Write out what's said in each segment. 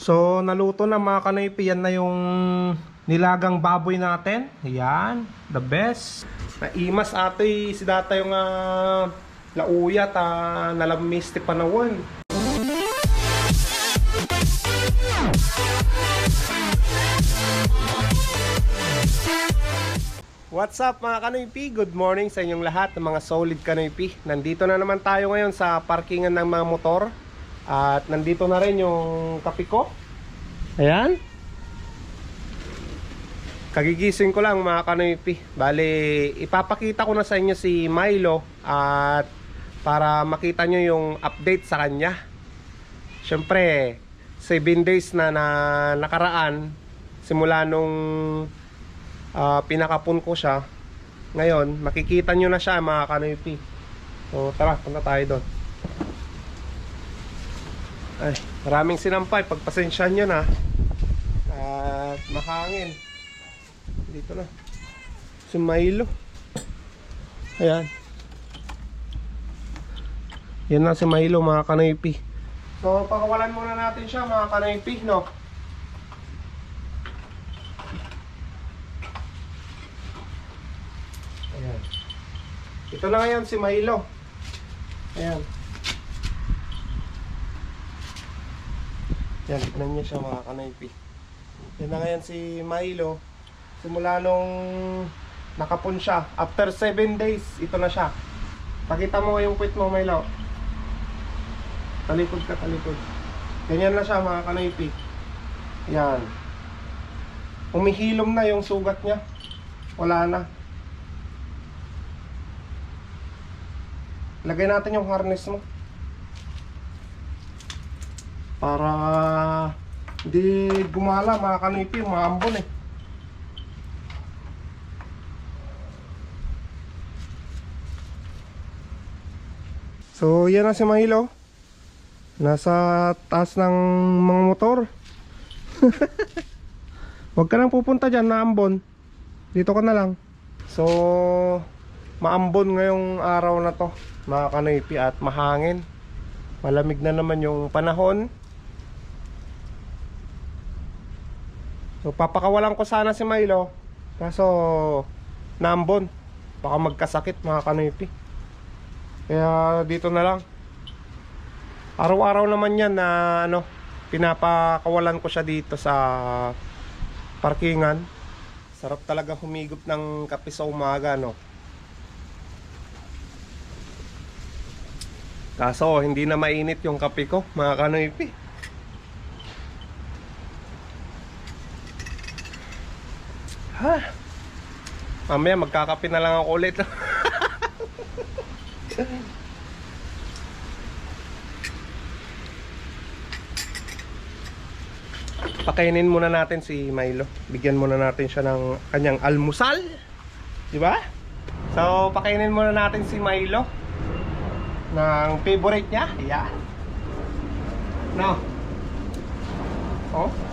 So, naluto na mga kanaypi. Yan na yung nilagang baboy natin. Yan. The best. Naimas ate si data yung uh, lauyat uh, nalamis ti panawan. What's up mga Kanoypi? Good morning sa inyong lahat ng mga solid Kanoypi. Nandito na naman tayo ngayon sa parkingan ng mga motor. At nandito na rin yung kape ko. Ayan. Kagigising ko lang mga Kanoypi. Bale, ipapakita ko na sa inyo si Milo at para makita nyo yung update sa kanya. Siyempre, 7 days na, na nakaraan simula nung ah, pinakapon ko siya. Ngayon, makikita nyo na siya mga Kanoypi. So, tara, punta tayo doon. Ay, maraming sinampay. Pagpasensyahan nyo na. At mahangin. Dito na. Si Milo. Ayan. Yan na si Milo mga kanaypi. So, pakawalan muna natin siya mga kanaypi, no? Ayan. Ito na ngayon si Milo. Ayan. Yan, tignan niyo siya mga kanaypi. Yan na ngayon si Milo. Simula nung nakapon siya. After 7 days, ito na siya. Pakita mo yung puwit mo, Milo. Talikod ka, talikod. Ganyan na siya mga kanaypi. Yan. Umihilom na yung sugat niya. Wala na. Lagay natin yung harness mo. Para hindi gumala mga kanipi, mga ambon eh. So yan na si Mahilo. Nasa taas ng mga motor. Huwag ka nang pupunta dyan na ambon. Dito ka na lang. So, maambon ngayong araw na to, mga kanipi at mahangin. Malamig na naman yung panahon. So papakawalan ko sana si Milo. Kaso naambon. Baka magkasakit mga kanipi. Kaya dito na lang. Araw-araw naman yan na ano, pinapakawalan ko siya dito sa parkingan. Sarap talaga humigop ng kape sa umaga, no? Kaso, hindi na mainit yung kape ko, mga kanoypi. Ha? Mamaya magkakape na lang ako ulit. Pakainin muna natin si Milo. Bigyan muna natin siya ng kanyang almusal. Di ba? So, pakainin muna natin si Milo ng favorite niya. Yan. No. Oh.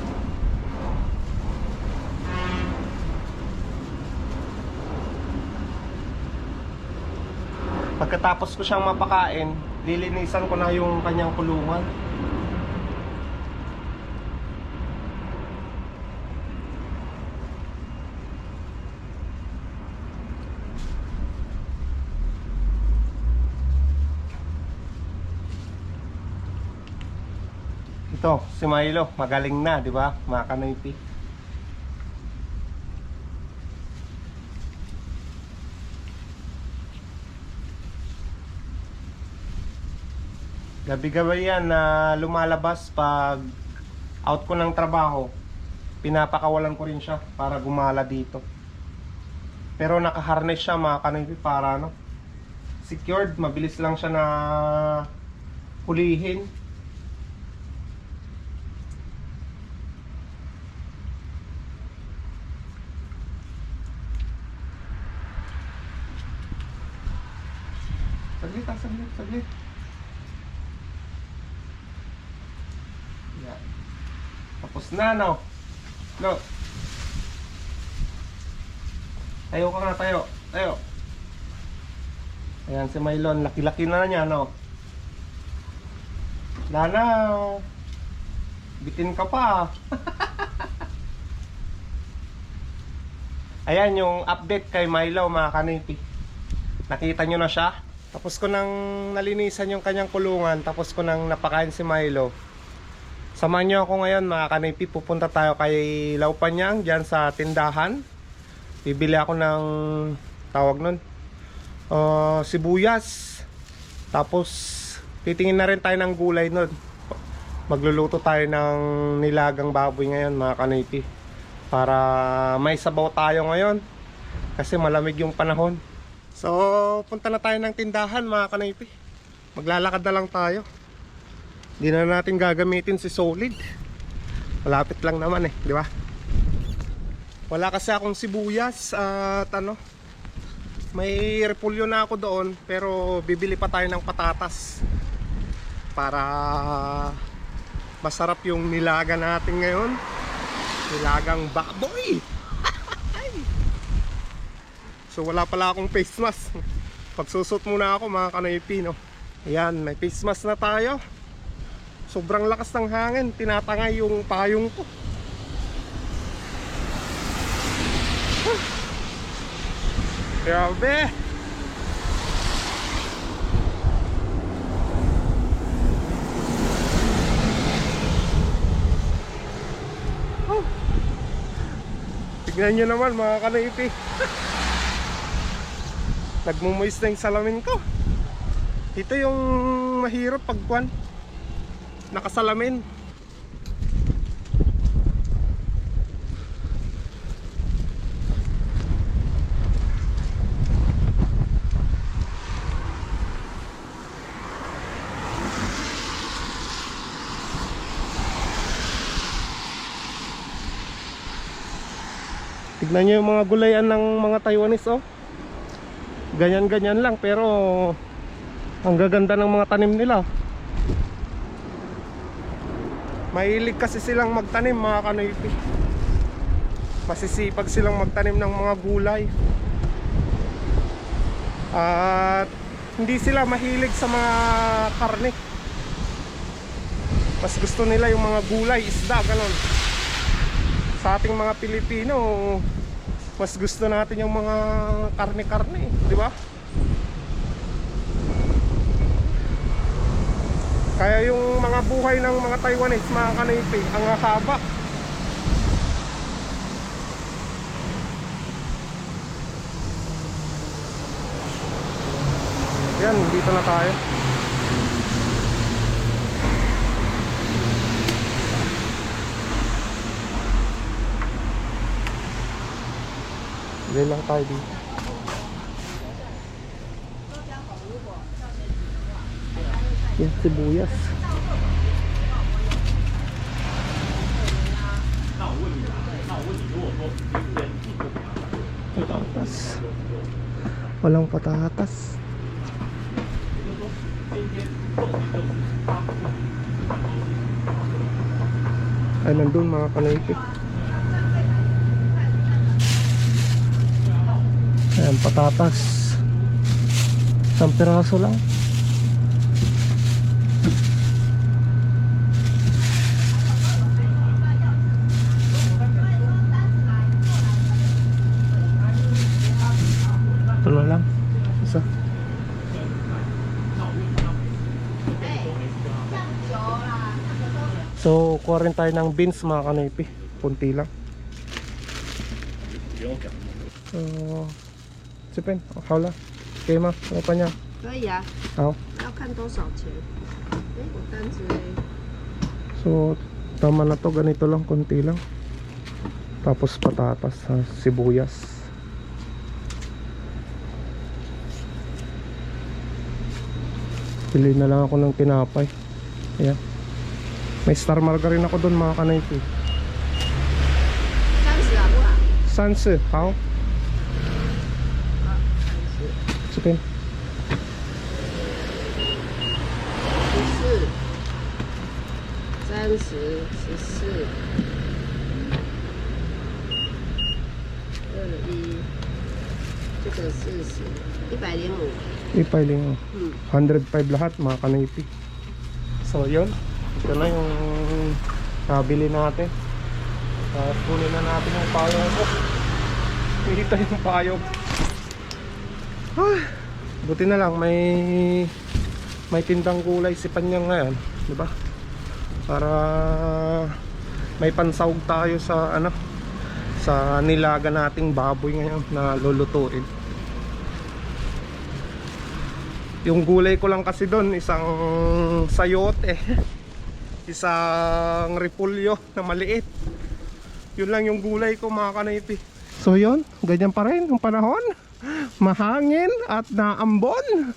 Pagkatapos ko siyang mapakain, lilinisan ko na yung kanyang kulungan. Ito, si Milo, magaling na, di ba? Mga kanoypi. Gabi-gabi yan na lumalabas pag out ko ng trabaho. Pinapakawalan ko rin siya para gumala dito. Pero nakaharness siya mga kanoypi para ano, secured, mabilis lang siya na hulihin. Saglit, ah, saglit, saglit. Yan. Tapos na, no? Tayo ka nga, tayo. Tayo. Ayan si Mylon, laki-laki na niya, no? Lana. Bitin ka pa. Ayan yung update kay Milo mga kanipi. Nakita nyo na siya. Tapos ko nang nalinisan yung kanyang kulungan. Tapos ko nang napakain si Milo. Samahan nyo ako ngayon mga kanipi. Pupunta tayo kay Laupanyang dyan sa tindahan. Bibili ako ng tawag nun. Uh, sibuyas. Tapos titingin na rin tayo ng gulay nun. Magluluto tayo ng nilagang baboy ngayon mga kanipi. Para may sabaw tayo ngayon. Kasi malamig yung panahon. So, punta na tayo ng tindahan mga kanipi. Maglalakad na lang tayo. Hindi na natin gagamitin si Solid. Malapit lang naman eh, di ba? Wala kasi akong sibuyas at ano, may repulyo na ako doon pero bibili pa tayo ng patatas para masarap yung nilaga natin ngayon. Nilagang baboy. so wala pala akong face mask. Pagsusot muna ako mga kanoypi no. Ayan, may face mask na tayo. Sobrang lakas ng hangin, tinatangay yung payong ko. Grabe! Oh. Tignan nyo naman mga kanaipi. Nagmumoist na yung salamin ko. Ito yung mahirap pagkuan. Nakasalamin. Tignan nyo yung mga gulayan ng mga Taiwanese oh. Ganyan-ganyan lang pero ang gaganda ng mga tanim nila. Mahilig kasi silang magtanim mga kanoypi. Masisipag silang magtanim ng mga gulay. At hindi sila mahilig sa mga karne. Mas gusto nila yung mga gulay, isda, ganon sa ating mga Pilipino mas gusto natin yung mga karne-karne, di ba? Kaya yung mga buhay ng mga Taiwanese, mga kanipi, ang haba. Yan, dito na tayo. Bili lang tayo dito. Yan, sibuyas. Patatas. Walang patatas. Ay, nandun mga kanaipik. Ayan, patatas. Isang piraso lang. Ito na lang. Isa. So, kuha rin tayo ng beans mga kanipi. Punti lang. So, 这边好了，给吗？老板娘，可以啊，好。要看多少钱。哎，我单子嘞， So, tama na to, ganito lang, konti lang. Tapos patatas, ha, sibuyas. Pili na lang ako ng tinapay. Ayan. May star margarine ako doon mga kanaypi. Sanse, eh. how? It's okay. Ipaling mo. 105 lahat mga kanaypi. So, yun ito na yung Nabili natin. Tapos kunin na natin yung payong ko. Dito yung payong. Ah, buti na lang may may tindang gulay si Panyang ngayon, 'di ba? Para may pansahog tayo sa ano sa nilaga nating baboy ngayon na lulutuin. Yung gulay ko lang kasi doon isang sayote, isang repulyo na maliit. Yun lang yung gulay ko mga kanaypi. So yun, ganyan pa rin yung panahon. Mahangin at naambon.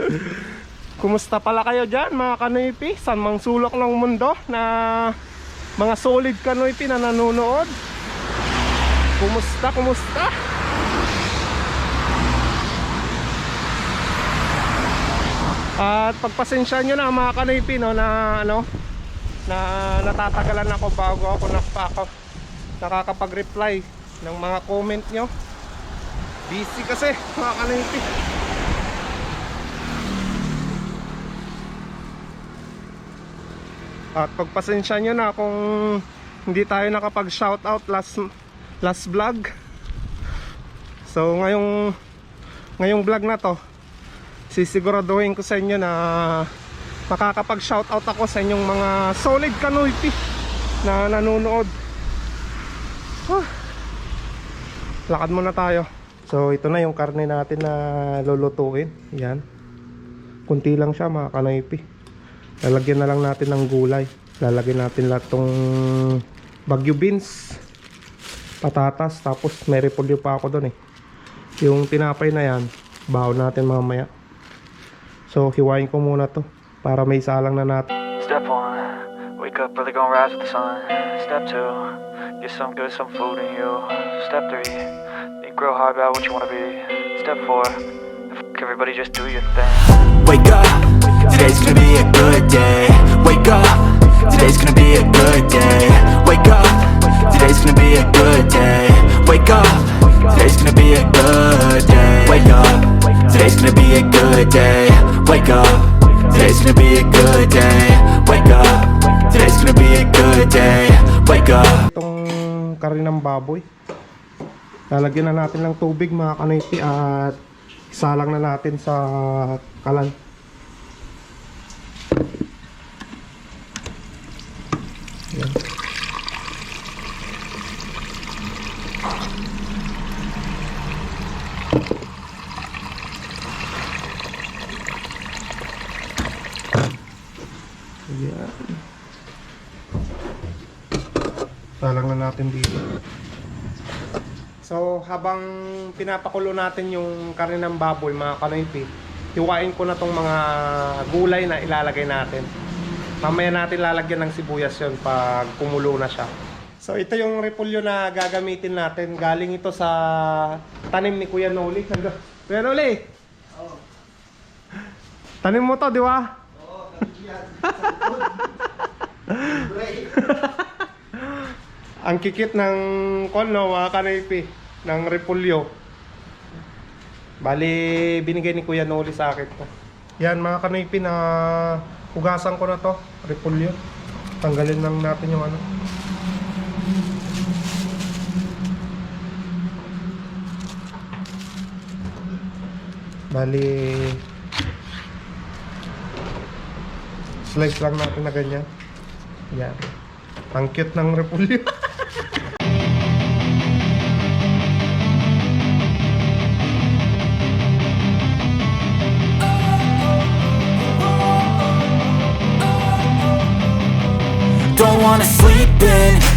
Kumusta pala kayo dyan mga kanoypi? San mang sulok ng mundo na mga solid kanoypi na nanonood? Kumusta, kumusta? At pagpasensya nyo na mga kanoypi no, na ano na natatagalan ako bago ako nakapa nakakapag-reply ng mga comment nyo. Busy kasi mga kanoypi. At pagpasensya nyo na kung hindi tayo nakapag shoutout last last vlog. So ngayong ngayong vlog na to, sisiguraduhin ko sa inyo na makakapag shoutout ako sa inyong mga solid kanoypi na nanonood. Ah, lakad muna tayo. So ito na yung karne natin na lulutuin. Yan. Kunti lang siya mga kanoypi. Lalagyan na lang natin ng gulay. Lalagyan natin lahat tong bagyo beans, patatas, tapos may repolyo pa ako doon eh. Yung tinapay na yan, baon natin mamaya. So, hiwain ko muna to para may salang na natin. Step one, wake up early, gonna rise with the sun. Step two, get some good, some food in you. Step three, think real hard about what you wanna be. Step four, f- everybody just do your thing. Wake up, today's gonna be a good day. Wake up, today's gonna be a good day. Wake up, today's gonna be a good day. Wake up, today's gonna be a good day. Wake up, today's gonna be a good day. Wake up, today's gonna be a good day. Wake up, today's gonna be a good day. Wake up. Itong karne ng baboy. Lalagyan na natin ng tubig mga kanipi at isalang na natin sa kalan. Yan. Yan. Salang na natin dito. So, habang pinapakulo natin yung karne ng baboy, mga kanoypi, hiwain ko na tong mga gulay na ilalagay natin. Mamaya natin lalagyan ng sibuyas yon pag kumulo na siya. So, ito yung repolyo na gagamitin natin. Galing ito sa tanim ni Kuya Noli. Kuya Noli! Tanim mo to, di ba? Ang kikit ng kolno, mga kanaypi, ng repulyo. Bali, binigay ni Kuya Noli sa akin to. Yan, mga kanaypi na hugasan ko na to, repulyo. Tanggalin lang natin yung ano. Bali, slice lang natin na ganyan. Yan. Ang cute ng repulyo.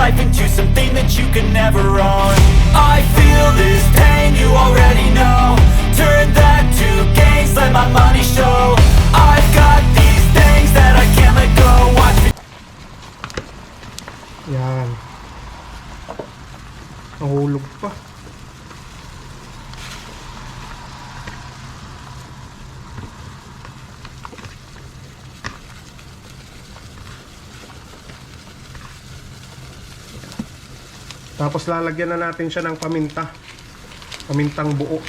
life into something that you can never own. I feel this pain, you already know. Turn that to gains, let my money Tapos lalagyan na natin siya ng paminta. Pamintang buo.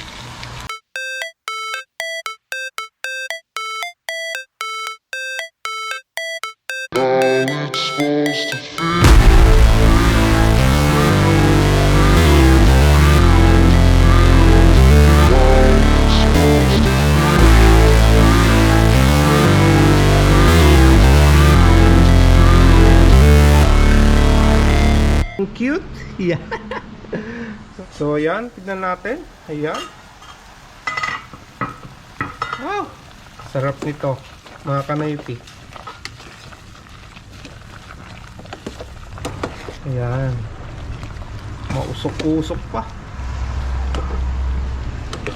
So, ayan. Tignan natin. Ayan. Wow. Sarap nito. Mga kanaypi. Ayan. Mausok-usok pa.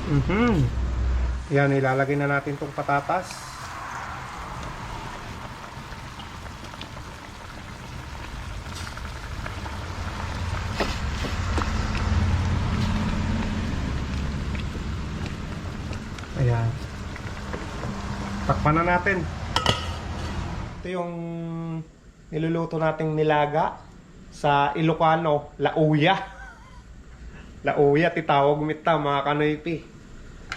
Mhm. Ayan, ilalagay na natin tong patatas. Ayan. Takpan na natin. Ito yung niluluto nating nilaga sa Ilocano, lauya. Lauya, titawag mita mga kanoypi.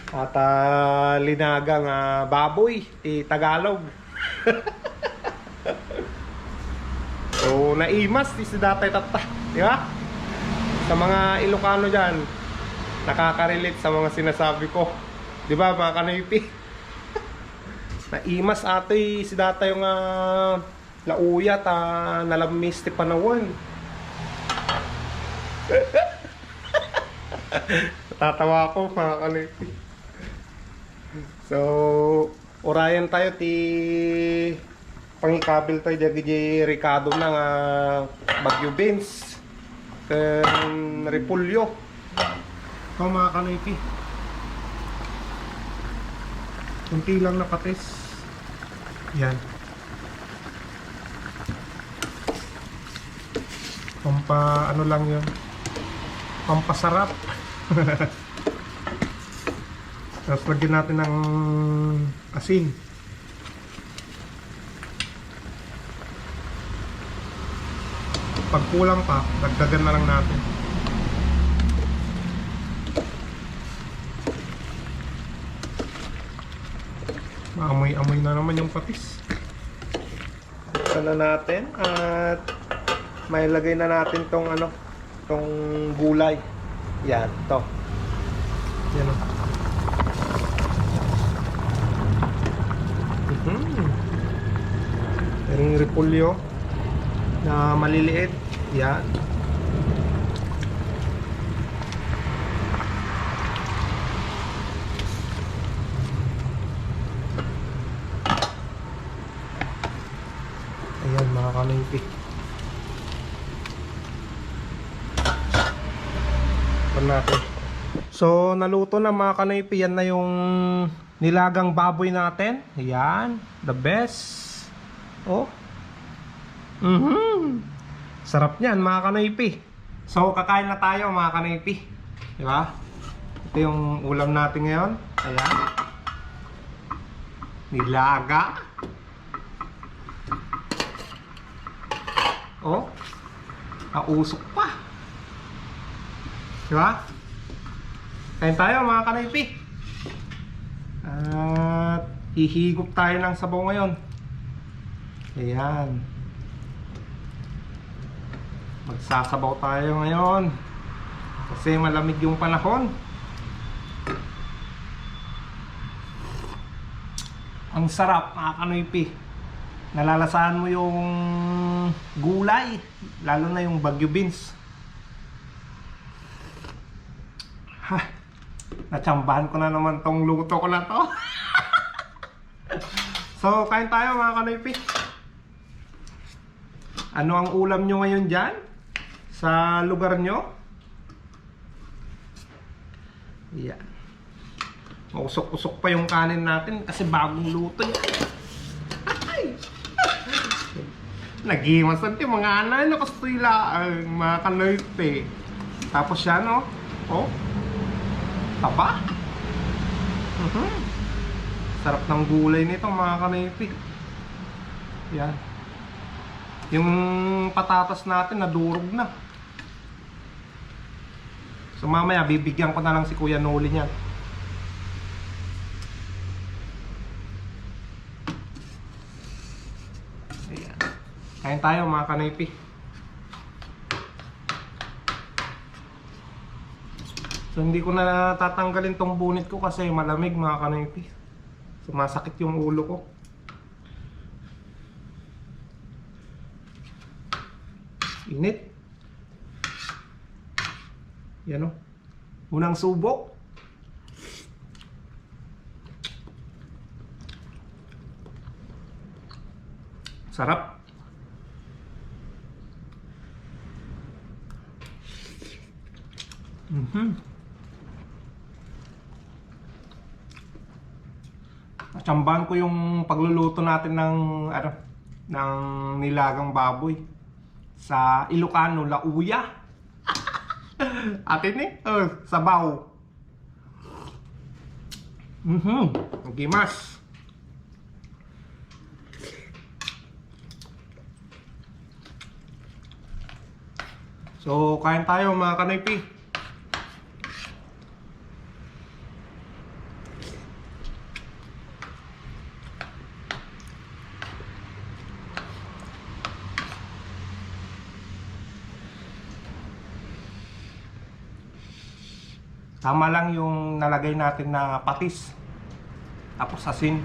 At ah, linagang ah, baboy, ti Tagalog. so, naimas, ti si datay tata. Di ba? Sa mga Ilocano dyan, nakaka-relate sa mga sinasabi ko. Di ba mga kanoypi? Naimas atoy si data yung uh, lauya ta nalamis ti panawan. Tatawa ako mga kanoypi. So, orayan tayo ti pangikabil tayo dyan di Ricardo na nga Bagyo Benz. Ken Repulyo. Ito mga kanoypi. Kunti lang na patis. Yan. Pampa, ano lang yun. Pampasarap. Tapos lagyan natin ng asin. Pag kulang pa, dagdagan na lang natin. Maamoy-amoy na naman yung patis. Buksan na natin at may lagay na natin tong ano, tong gulay. Yan, to. Yan o. Mhm. Yung repulyo na maliliit. Yan. Ayan mga kanaypi. Ito natin. So, naluto na mga kanaypi. Yan na yung nilagang baboy natin. Ayan. The best. Oh. Mhm. Sarap niyan mga kanaypi. So, kakain na tayo mga kanaypi. Di ba? Ito yung ulam natin ngayon. Ayan. Nilaga. Oh. Kausok pa. Di ba? Kain tayo mga kanaypi. At hihigop tayo ng sabaw ngayon. Ayan. Magsasabaw tayo ngayon. Kasi malamig yung panahon. Ang sarap mga kanaypi nalalasahan mo yung gulay lalo na yung bagyo beans ha natsambahan ko na naman tong luto ko na to so kain tayo mga kanoypi Ano ang ulam nyo ngayon dyan? Sa lugar nyo? Yan. Usok-usok pa yung kanin natin kasi bagong luto yan. Ay! Nagimasan ti mga anay na kastila ang mga kanoyte. Tapos yan no? Oh. Taba. Mhm. Sarap ng gulay nito mga kanoyte. Yan. Yung patatas natin nadurog na. So mamaya bibigyan ko na lang si Kuya Noli niyan. Ayan. Kain tayo mga kanaypi. So hindi ko na tatanggalin tong bunit ko kasi malamig mga kanaypi. Sumasakit yung ulo ko. Init. Yan o. Unang subok. Sarap. Mhm. Natsambahan ko yung pagluluto natin ng ano, ng nilagang baboy sa Ilocano, Lauya. Atin eh, oh, sabaw. Mhm. Gimas. So, kain tayo mga kanaypi. Tama lang yung nalagay natin na patis. Tapos asin.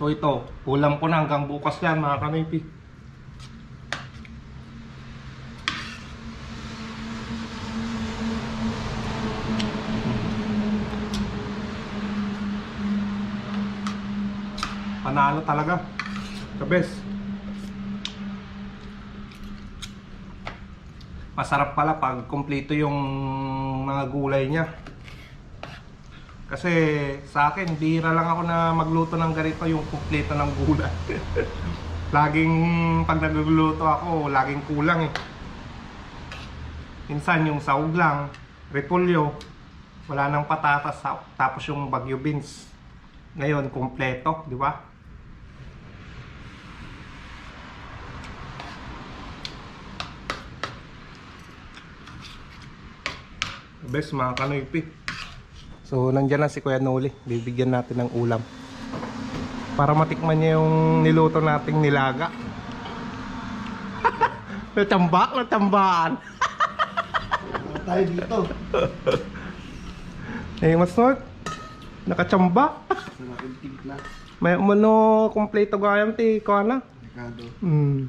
So ito, ulam ko na hanggang bukas yan mga kanipi. Panalo talaga. The best. Masarap pala pag kumpleto yung mga gulay niya. Kasi sa akin, bihira lang ako na magluto ng ganito yung kumpleto ng gulay. laging pag nagluluto ako, laging kulang eh. Minsan yung saug lang, repolyo, wala nang patatas, tapos yung bagyo beans. Ngayon, kumpleto, di ba? Best mga kanoypi. So, nandyan na si Kuya Noli. Bibigyan natin ng ulam. Para matikman niya yung niluto nating nilaga. natambak, natambaan. Tayo dito. Eh, mas not. Nakachamba. Sarap yung timpla. May umano, kompleto gayam ti ko na. Hmm.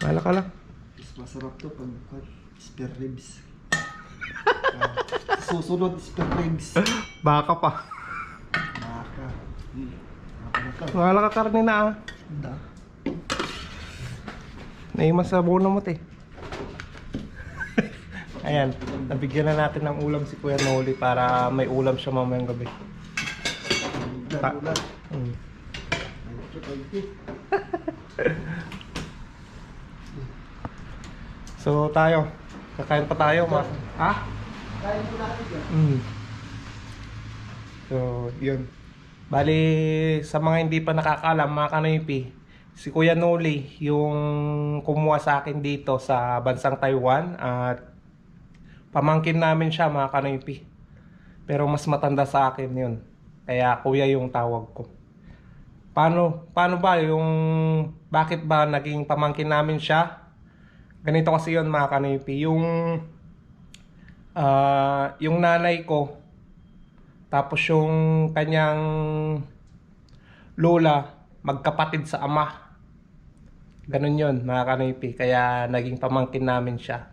Wala ka lang. Mas masarap to pag pag spare ribs. Ah, susunod spare ribs. Baka pa. Maka. Hmm. Wala ka karne na ah. Da. Naimas sa buno mo te. Ayan, nabigyan na natin ng ulam si Kuya Noli para may ulam siya mamayang gabi. Ito, tayo. So tayo, kakain pa tayo ma. Ha? Kain natin. Mm. So, yun. Bali, sa mga hindi pa nakakaalam, mga kanoypi, si Kuya Noli, yung kumuha sa akin dito sa bansang Taiwan at pamangkin namin siya, mga kanoypi. Pero mas matanda sa akin yun. Kaya kuya yung tawag ko. Paano, paano ba yung, bakit ba naging pamangkin namin siya? Ganito kasi yun mga kanoypi. Yung, ah, yung nanay ko, tapos yung kanyang lola, magkapatid sa ama. Ganun yun, mga kanoypi. Kaya naging pamangkin namin siya.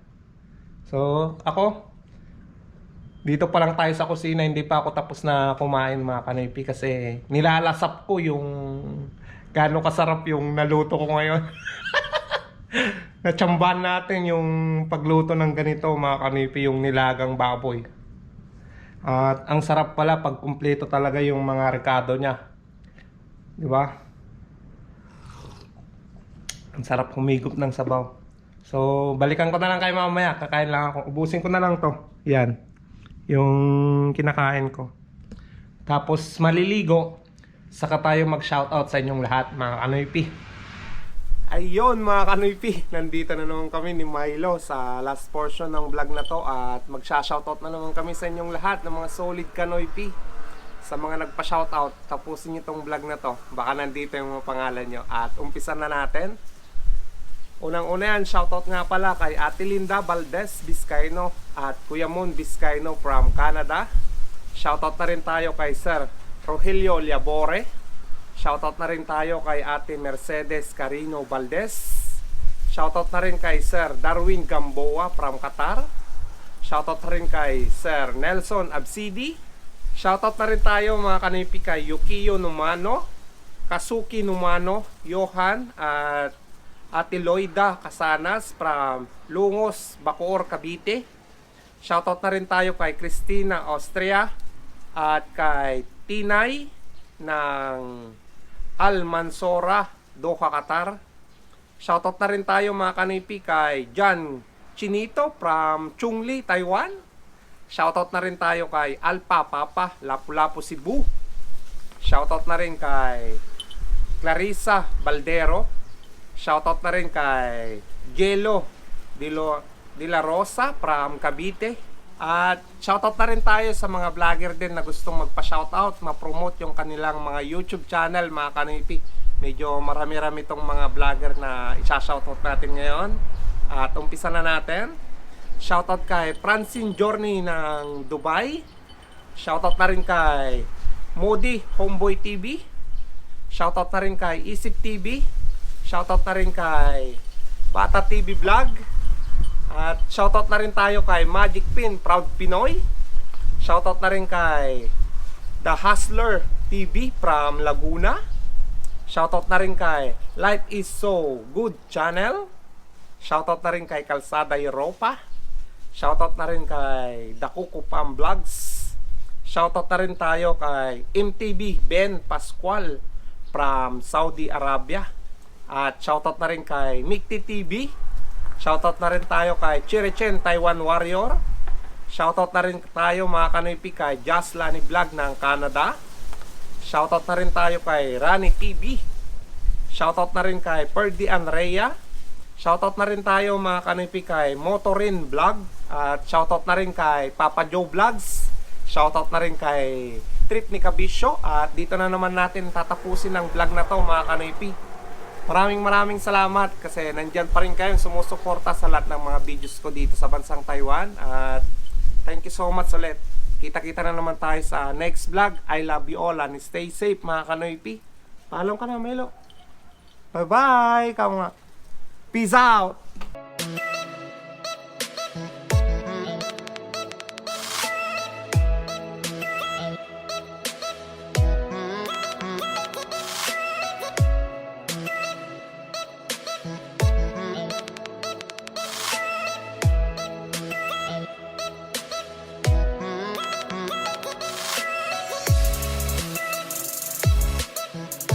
So, ako, Dito pa lang tayo sa kusina, hindi pa ako tapos na kumain mga kanoypi kasi nilalasap ko yung gaano kasarap yung naluto ko ngayon. Natsambahan natin yung pagluto ng ganito mga kanoypi, yung nilagang baboy. At ang sarap pala pag kumpleto talaga yung mga rekado niya. Di ba? Ang sarap humigop ng sabaw. So, balikan ko na lang kayo mamaya. Kakain lang ako. Ubusin ko na lang to. Yan. Yung kinakain ko. Tapos, maliligo. Saka tayo mag-shoutout sa inyong lahat, mga kanoypi. Ayun mga kanoypi, nandito na naman kami ni Milo sa last portion ng vlog na to at magsha-shoutout na naman kami sa inyong lahat ng mga solid kanoypi. Sa mga nagpa-shoutout, tapusin niyo tong vlog na to. Baka nandito yung mga pangalan nyo. At umpisa na natin. Unang-una yan, shoutout nga pala kay Ate Linda Valdez Vizcaino at Kuya Moon Vizcaino from Canada. Shoutout na rin tayo kay Sir Rogelio Liabore. Shoutout na rin tayo kay Ate Mercedes Carino Valdez. Shoutout na rin kay Sir Darwin Gamboa from Qatar. Shoutout na rin kay Sir Nelson Absidi. Shoutout na rin tayo mga kanipi kay Yukiyo Numano, Kasuki Numano, Johan at Ate Loida Casanas from Lungos, Bacoor, Cavite. Shoutout na rin tayo kay Christina Austria at kay Tinay ng Almansora, Doha, Qatar. Shoutout na rin tayo mga kanipi kay John Chinito from Chungli, Taiwan. Shoutout na rin tayo kay Alpa Papa, Lapu-Lapu, Cebu. Shoutout na rin kay Clarissa Baldero. Shoutout na rin kay Gelo Dilo, De La Rosa from Cavite. At shoutout na rin tayo sa mga vlogger din na gustong magpa-shoutout, ma-promote yung kanilang mga YouTube channel, mga kanipi. Medyo marami-rami itong mga vlogger na isa-shoutout natin ngayon. At umpisa na natin. Shoutout kay Francine Journey ng Dubai. Shoutout na rin kay Modi Homeboy TV. Shoutout na rin kay Isip TV. Shoutout na rin kay Bata TV Vlog. At shoutout na rin tayo kay Magic Pin Proud Pinoy. Shoutout na rin kay The Hustler TV from Laguna. Shoutout na rin kay Life is So Good Channel. Shoutout na rin kay Kalsada Europa. Shoutout na rin kay Dakuko Pam Vlogs. Shoutout na rin tayo kay MTV Ben Pascual from Saudi Arabia. At shoutout na rin kay Mikti TV. Shoutout na rin tayo kay Chirichen Taiwan Warrior. Shoutout na rin tayo mga kanoypi kay Just Lani Vlog ng Canada. Shoutout na rin tayo kay Rani TV. Shoutout na rin kay Perdi Anrea. Shoutout na rin tayo mga kanoypi kay Motorin Vlog. At shoutout na rin kay Papa Joe Vlogs. Shoutout na rin kay Trip ni Kabisyo. At dito na naman natin tatapusin ang vlog na to mga kanoypi. Maraming maraming salamat kasi nandyan pa rin kayong sumusuporta sa lahat ng mga videos ko dito sa bansang Taiwan. At thank you so much ulit. Kita-kita na naman tayo sa next vlog. I love you all and stay safe mga kanoypi. Paalam ka na Melo. Bye-bye. Ikaw nga. Peace out.